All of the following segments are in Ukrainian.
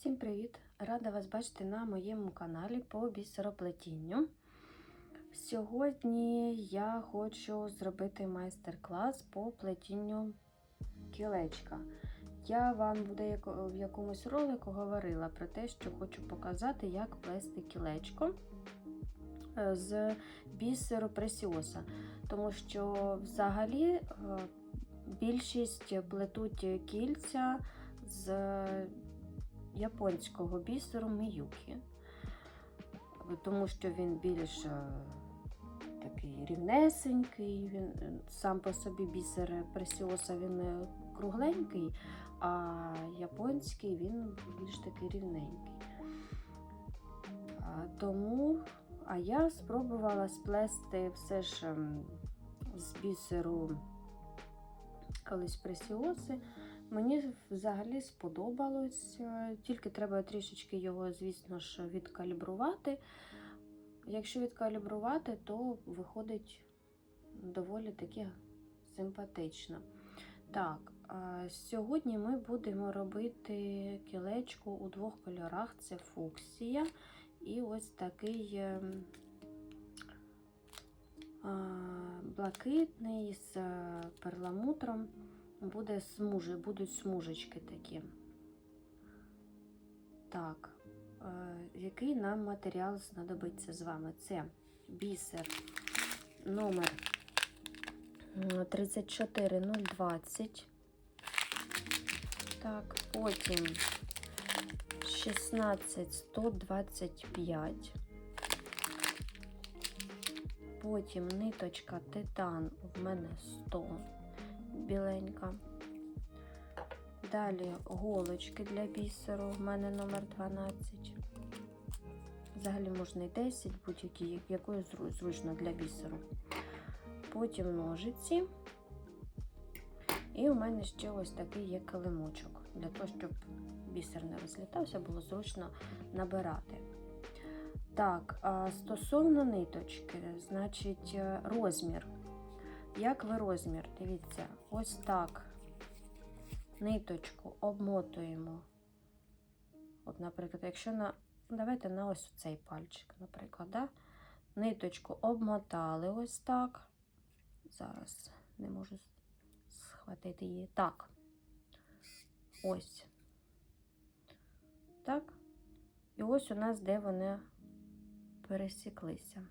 Всім привіт! Рада вас бачити на моєму каналі по бісероплетінню. Сьогодні я хочу зробити майстер-клас по плетінню кілечка. Я вам в, в якомусь ролику говорила про те, що хочу показати, як плести кілечко е, з бісеру пресіоса. Тому що взагалі е, більшість плетуть кільця з японського бісеру Міюкі, тому що він більш е, такий рівнесенький, він е, сам по собі бісер пресіоса він е, кругленький, а японський він більш такий рівненький. Тому, а я спробувала сплести все ж ем, з бісеру колись пресіоси. Мені взагалі сподобалось, е, тільки треба трішечки його, звісно ж, відкалібрувати. Якщо відкалібрувати, то виходить доволі таки симпатично. Так, сьогодні ми будемо робити кілечко у двох кольорах: це фуксія і ось такий ем, блакитний з е, перламутром буде смужи, будуть смужечки такі. Так, е, який нам матеріал знадобиться з вами? Це бісер номер 34020. Так, потім 16125. Потім ниточка титан в мене 100 біленька. Далі голочки для бісеру, в мене номер 12. Взагалі можна і 10, будь-які, якою зручно для бісеру. Потім ножиці. І у мене ще ось такий є килимочок, для того, щоб бісер не розлітався, було зручно набирати. Так, стосовно ниточки, значить, розмір. Як ви розмір? Дивіться, ось так ниточку обмотуємо. От, наприклад, якщо на. Давайте на ось цей пальчик, наприклад, да? ниточку обмотали ось так. Зараз не можу схватити її. Так. Ось. Так. І ось у нас, де вони пересіклися.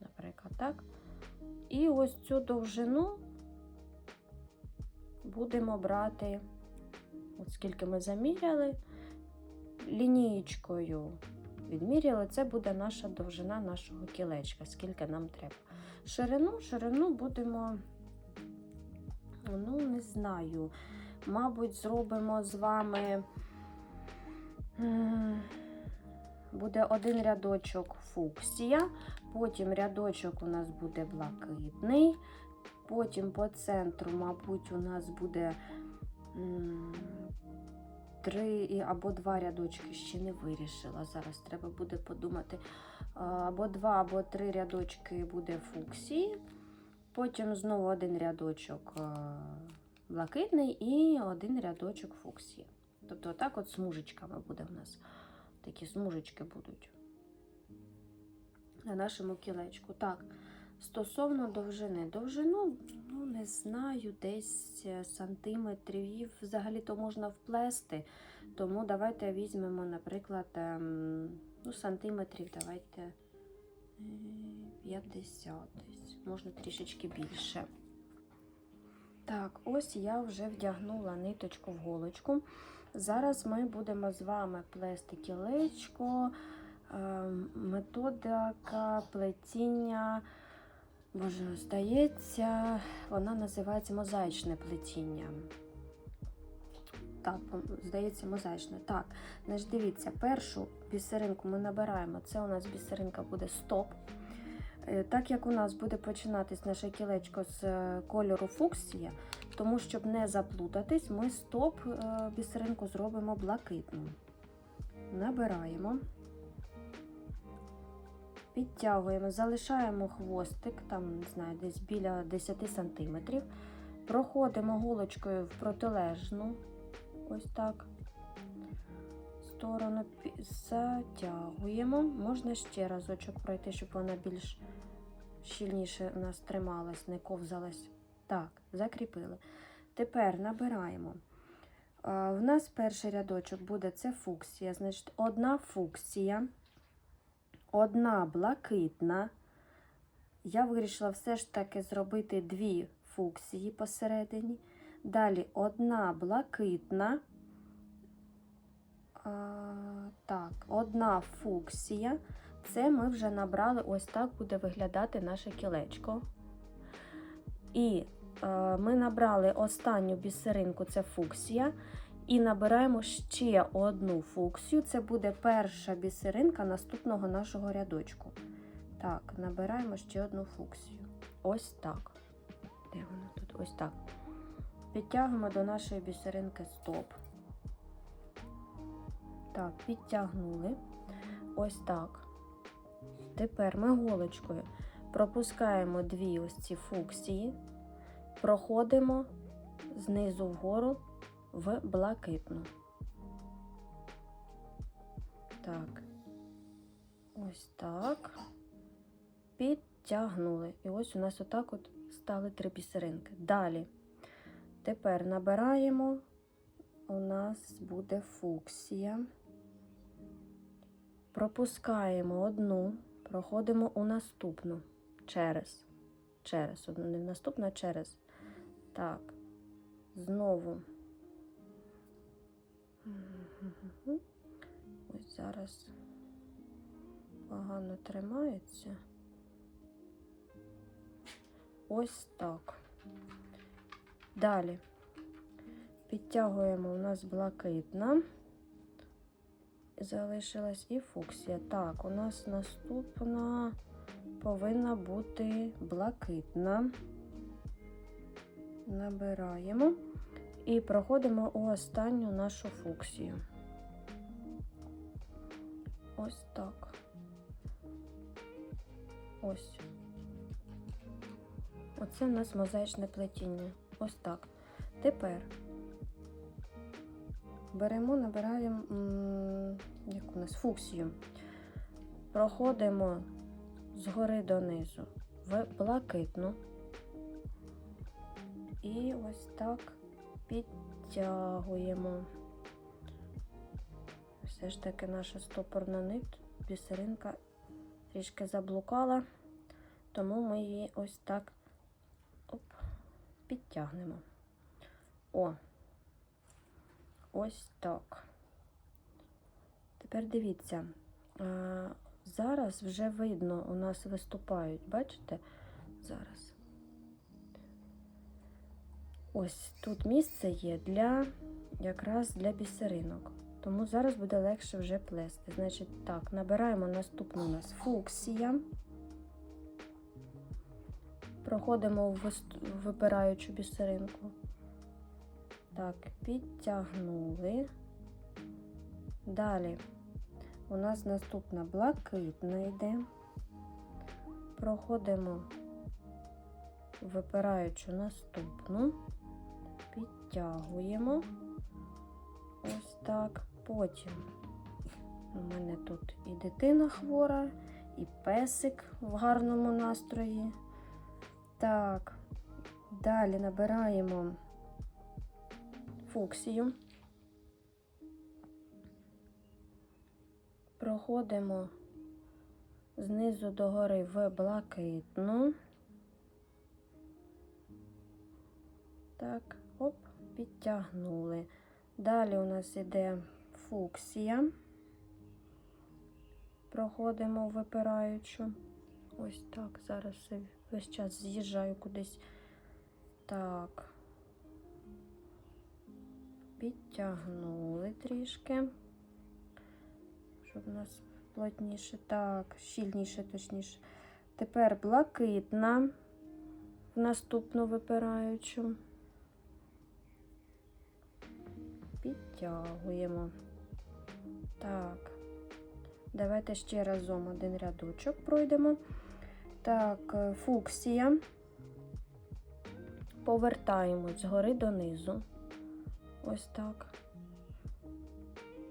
Наприклад, так. І ось цю довжину будемо брати, от скільки ми заміряли, лінієчкою відміряли, це буде наша довжина нашого кілечка, скільки нам треба. Ширину, ширину будемо, ну, не знаю, мабуть, зробимо з вами. Буде один рядочок фуксія, потім рядочок у нас буде блакитний, потім по центру, мабуть, у нас буде три або два рядочки, ще не вирішила. Зараз треба буде подумати. Або два, або три рядочки буде фуксії, потім знову один рядочок блакитний і один рядочок фуксії. Тобто, отак от смужечками буде у нас. Такі смужечки будуть на нашому кілечку. Так, стосовно довжини. Довжину, ну, не знаю, десь сантиметрів. Взагалі-то можна вплести. Тому давайте візьмемо, наприклад, ну, сантиметрів, давайте 50 десь, можна трішечки більше. Так, ось я вже вдягнула ниточку в голочку. Зараз ми будемо з вами плести кілечко, методика плетіння, боже, здається, вона називається мозаїчне плетіння. Так, здається, мозаїчне. Так, значить, дивіться, першу бісеринку ми набираємо, це у нас бісеринка буде стоп. Е, так як у нас буде починатись наше кілечко з е, кольору фуксія, тому щоб не заплутатись, ми стоп е, бісеринку зробимо блакитну. Набираємо, підтягуємо, залишаємо хвостик, там, не знаю, десь біля 10 см. Проходимо голочкою в протилежну, ось так. сторону затягуємо. Можна ще разочок пройти, щоб вона більш щільніше у нас трималась, не ковзалась. Так, закріпили. Тепер набираємо. В нас перший рядочок буде це фуксія. Значить, одна фуксія, одна блакитна. Я вирішила все ж таки зробити дві фуксії посередині. Далі одна блакитна. А, так, одна фуксія. Це ми вже набрали, ось так буде виглядати наше кілечко. І е, ми набрали останню бісеринку, це фуксія. І набираємо ще одну фуксію. Це буде перша бісеринка наступного нашого рядочку. Так, набираємо ще одну фуксію. Ось так. Де вона тут? Ось так. Підтягуємо до нашої бісеринки стоп. Так, підтягнули. Ось так. Тепер ми голочкою пропускаємо дві ось ці фуксії, проходимо знизу вгору в блакитну. Так. Ось так. Підтягнули. І ось у нас отак от стали три бісеринки. Далі. Тепер набираємо, у нас буде фуксія. Пропускаємо одну, проходимо у наступну через. Через. Одну не в наступну, а через. Так. Знову. Ось зараз погано тримається. Ось так. Далі підтягуємо у нас блакитна. Залишилась і фуксія. Так, у нас наступна повинна бути блакитна. Набираємо і проходимо у останню нашу фуксію. Ось так. Ось. Оце у нас мозаїчне плетіння. Ось так. Тепер беремо, набираємо як у нас фуксію. Проходимо згори донизу в блакитну. І ось так підтягуємо. Все ж таки наша стопорна нить, бісеринка трішки заблукала, тому ми її ось так оп, підтягнемо. О, ось так. Тепер дивіться, зараз вже видно, у нас виступають, бачите? Зараз. Ось тут місце є для якраз для бісеринок. Тому зараз буде легше вже плести. Значить, так, набираємо наступну у нас фуксія. Проходимо в випираючу бісеринку. Так, підтягнули. Далі у нас наступна блакитна йде. Проходимо випираючу наступну, підтягуємо. Ось так. Потім у мене тут і дитина хвора, і песик в гарному настрої. Так, далі набираємо фуксію. Проходимо знизу до гори в блакитну. Так, підтягнули. Далі у нас іде фуксія. Проходимо випираючу. Ось так. Зараз весь час з'їжджаю кудись. Так. Підтягнули трішки. Щоб у нас плотніше. Так, щільніше, точніше. Тепер блакитна в наступну випираючу. Підтягуємо. Так, давайте ще разом один рядочок пройдемо. Так, е, фуксія. Повертаємось згори донизу. Ось так.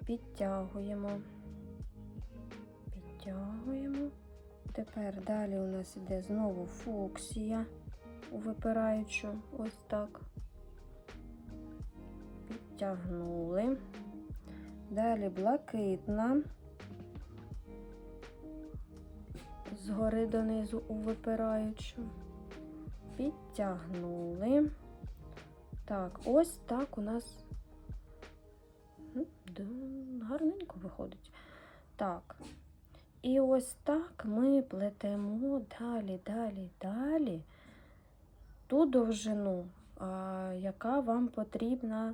підтягуємо. Підтягуємо. Тепер далі у нас іде знову фуксія у випираючу. Ось так. Підтягнули. Далі блакитна. Згори донизу у випираючу. Підтягнули. Так, ось так у нас Ну, гарненько виходить. Так. І ось так ми плетемо далі, далі, далі ту довжину, яка вам потрібна,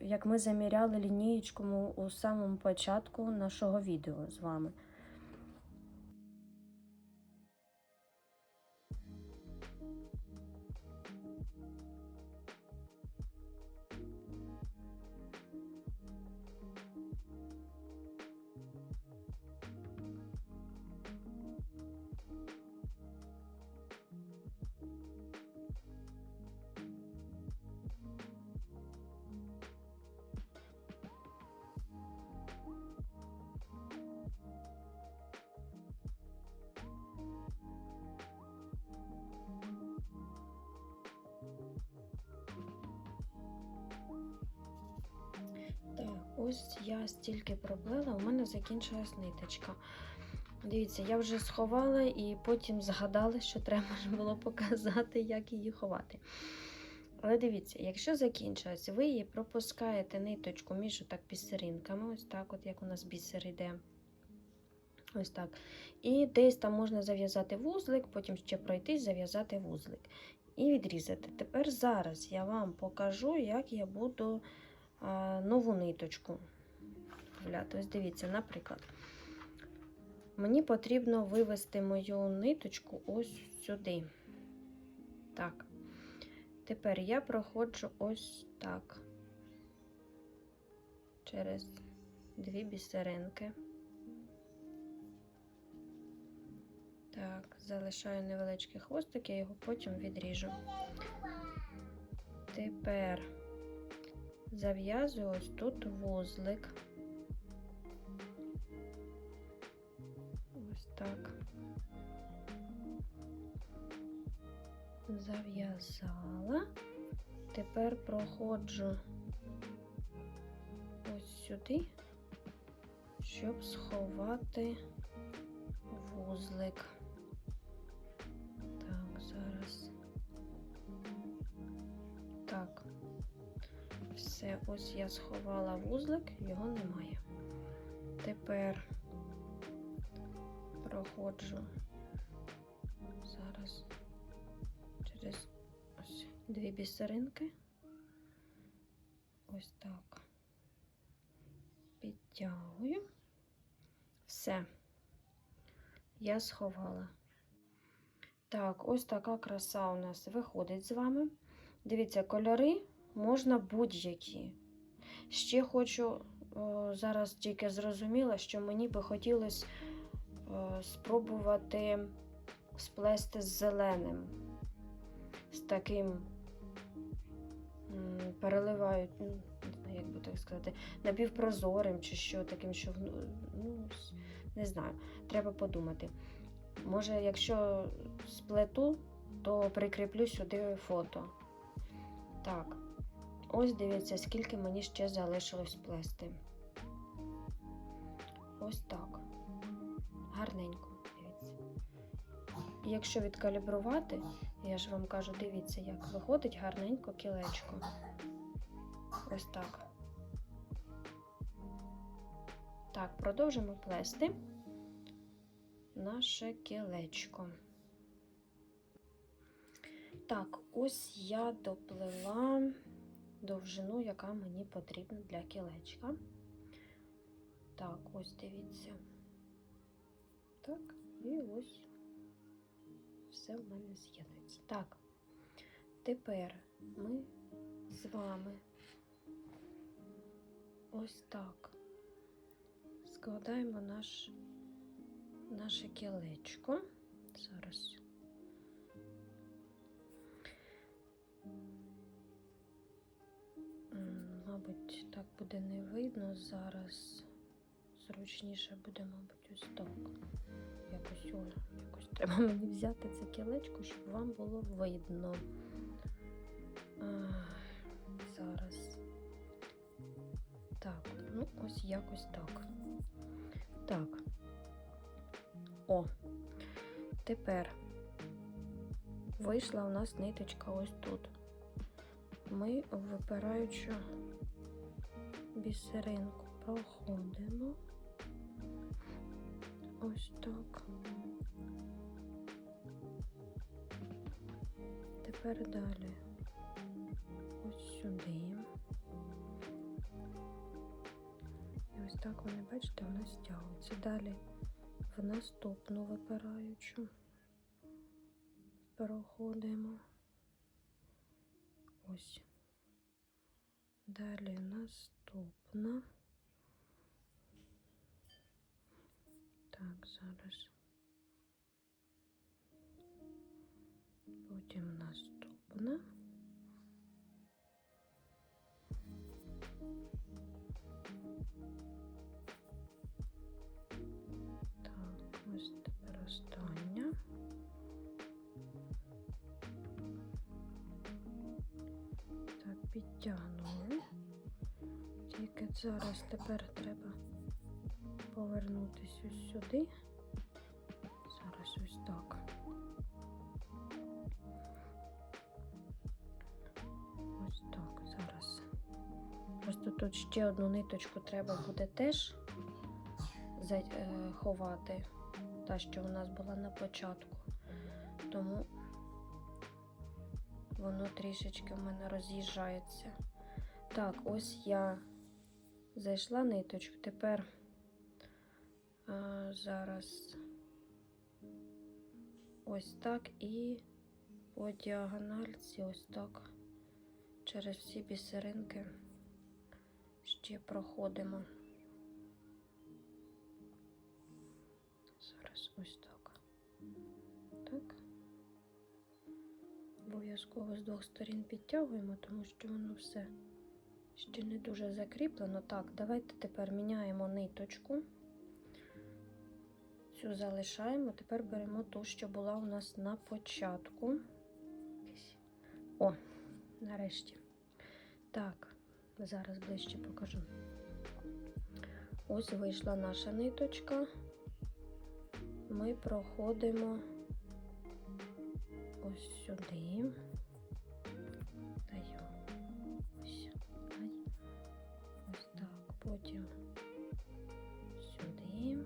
як ми заміряли лінієчку у самому початку нашого відео з вами. Ось я стільки проплела, у мене закінчилась ниточка. Дивіться, я вже сховала і потім згадала, що треба було показати, як її ховати. Але дивіться, якщо закінчилась, ви її пропускаєте ниточку між так бісеринками, ось так, от як у нас бісер йде. Ось так. І десь там можна зав'язати вузлик, потім ще пройтись, зав'язати вузлик. І відрізати. Тепер зараз я вам покажу, як я буду нову ниточку. Ось дивіться, наприклад, мені потрібно вивести мою ниточку ось сюди. Так. Тепер я проходжу ось так. Через дві бісеринки. Так, залишаю невеличкий хвостик, я його потім відріжу. Тепер зав'язую ось тут вузлик. Ось так. Зав'язала. Тепер проходжу ось сюди, щоб сховати вузлик. Все, ось я сховала вузлик, його немає. Тепер проходжу зараз через ось дві бісеринки. Ось так. Підтягую. Все. Я сховала. Так, ось така краса у нас виходить з вами. Дивіться, кольори можна будь-які. Ще хочу, о, зараз тільки зрозуміла, що мені би хотілося о, спробувати сплести з зеленим, з таким переливають, ну, як би так сказати, напівпрозорим чи що таким, що ну, не знаю, треба подумати. Може, якщо сплету, то прикріплю сюди фото. Так, ось дивіться, скільки мені ще залишилось плести. Ось так. Гарненько, дивіться. Якщо відкалібрувати, я ж вам кажу, дивіться, як виходить гарненько кілечко. Ось так. Так, продовжимо плести наше кілечко. Так, ось я доплела довжину, яка мені потрібна для кілечка. Так, ось дивіться. Так, і ось все в мене з'єднується. Так, тепер ми з вами ось так складаємо наш, наше кілечко. Зараз. Буде не видно зараз. Зручніше буде, мабуть, ось так. Якось, о, якось треба мені взяти це кілечко, щоб вам було видно. А, зараз. Так, ну ось якось так. Так. О, тепер вийшла у нас ниточка ось тут. Ми в випираючу бісеринку проходимо. Ось так. Тепер далі ось сюди. І ось так вони, бачите, у нас стягуються. Далі в наступну випираючу проходимо. Ось. Далі наступна. Так, зараз. Потім наступна. Так, ось тепер остання. Так, підтягнули. Тільки зараз тепер треба повернутися ось сюди. Зараз ось так. Ось так, зараз. Просто тут ще одну ниточку треба буде теж е, ховати, та, що у нас була на початку. Тому воно трішечки в мене роз'їжджається. Так, ось я зайшла ниточку. Тепер а, зараз ось так і по діагональці ось так через всі бісеринки ще проходимо. Зараз ось так. Так. Обов'язково з двох сторін підтягуємо, тому що воно все ще не дуже закріплено. Так, давайте тепер міняємо ниточку. Цю залишаємо. Тепер беремо ту, що була у нас на початку. О, нарешті. Так, зараз ближче покажу. Ось вийшла наша ниточка. Ми проходимо ось сюди. Потім сюди.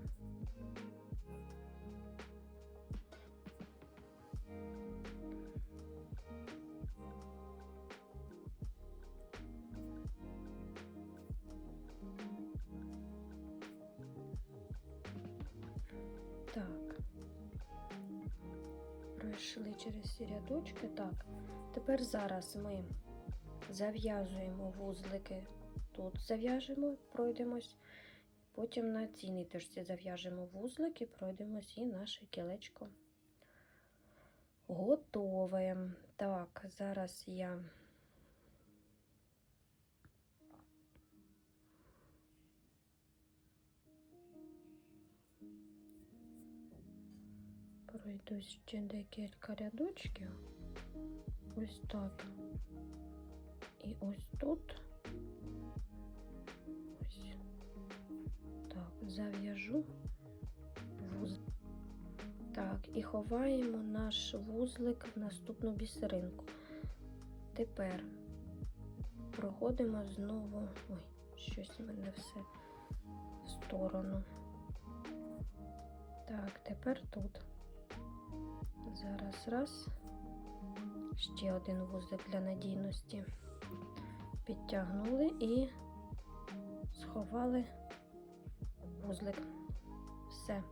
Так. Пройшли через всі рядочки. Так. Тепер зараз ми зав'язуємо вузлики. Тут зав'яжемо, пройдемось. Потім на цій ниточці зав'яжемо вузлик і пройдемось і наше кілечко готове. Так, зараз я пройду ще декілька рядочків. Ось так. І ось тут. Зав'яжу вузлик. Так, і ховаємо наш вузлик в наступну бісеринку. Тепер проходимо знову. Ой, щось в мене все в сторону. Так, тепер тут. Зараз раз. Ще один вузлик для надійності. Підтягнули і сховали вузлик. Все.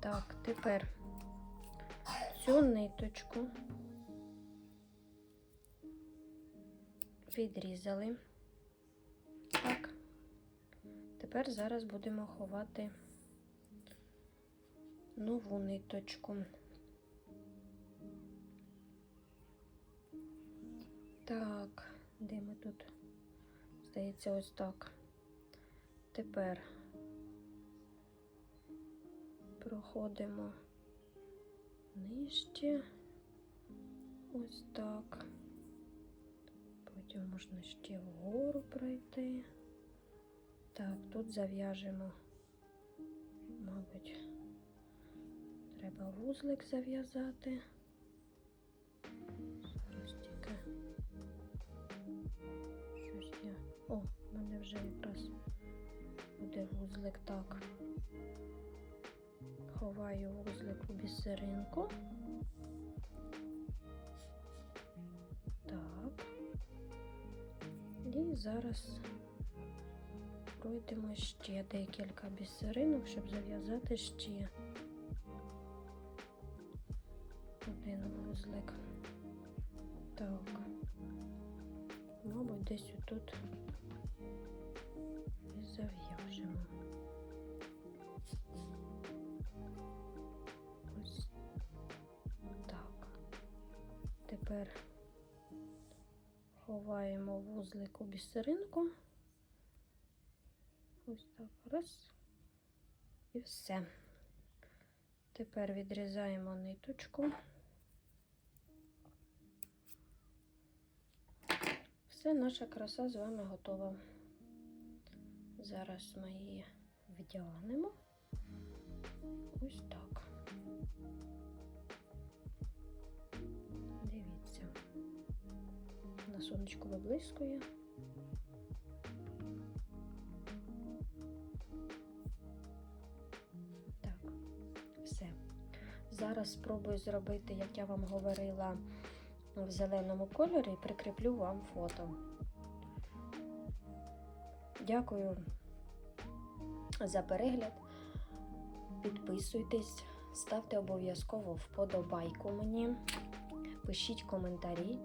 Так, тепер цю ниточку відрізали. Так. Тепер зараз будемо ховати нову ниточку. Так, де ми тут Здається, ось так. Тепер проходимо нижче. Ось так. Потім можна ще вгору пройти. Так, тут зав'яжемо, мабуть, треба вузлик зав'язати. Зараз тільки щось я. О, в мене вже якраз буде вузлик так. Ховаю вузлик у бісеринку. Так. І зараз пройдемо ще декілька бісеринок, щоб зав'язати ще один вузлик. Так. Мабуть, десь отут Тепер ховаємо вузлик у бісеринку. Ось так раз. І все. Тепер відрізаємо ниточку. Все, наша краса з вами готова. Зараз ми її вдягнемо. Ось так. На сонечку виблискує. Так, все. Зараз спробую зробити, як я вам говорила, в зеленому кольорі і прикріплю вам фото. Дякую за перегляд. Підписуйтесь, ставте обов'язково вподобайку мені, пишіть коментарі.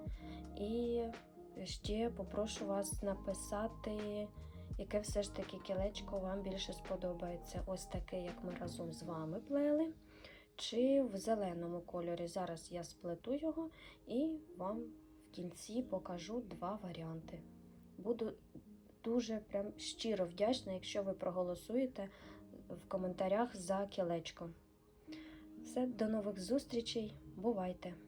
І ще попрошу вас написати, яке все ж таки кілечко вам більше сподобається. Ось таке, як ми разом з вами плели. Чи в зеленому кольорі. Зараз я сплету його і вам в кінці покажу два варіанти. Буду дуже прям щиро вдячна, якщо ви проголосуєте в коментарях за кілечко. Все, до нових зустрічей. Бувайте!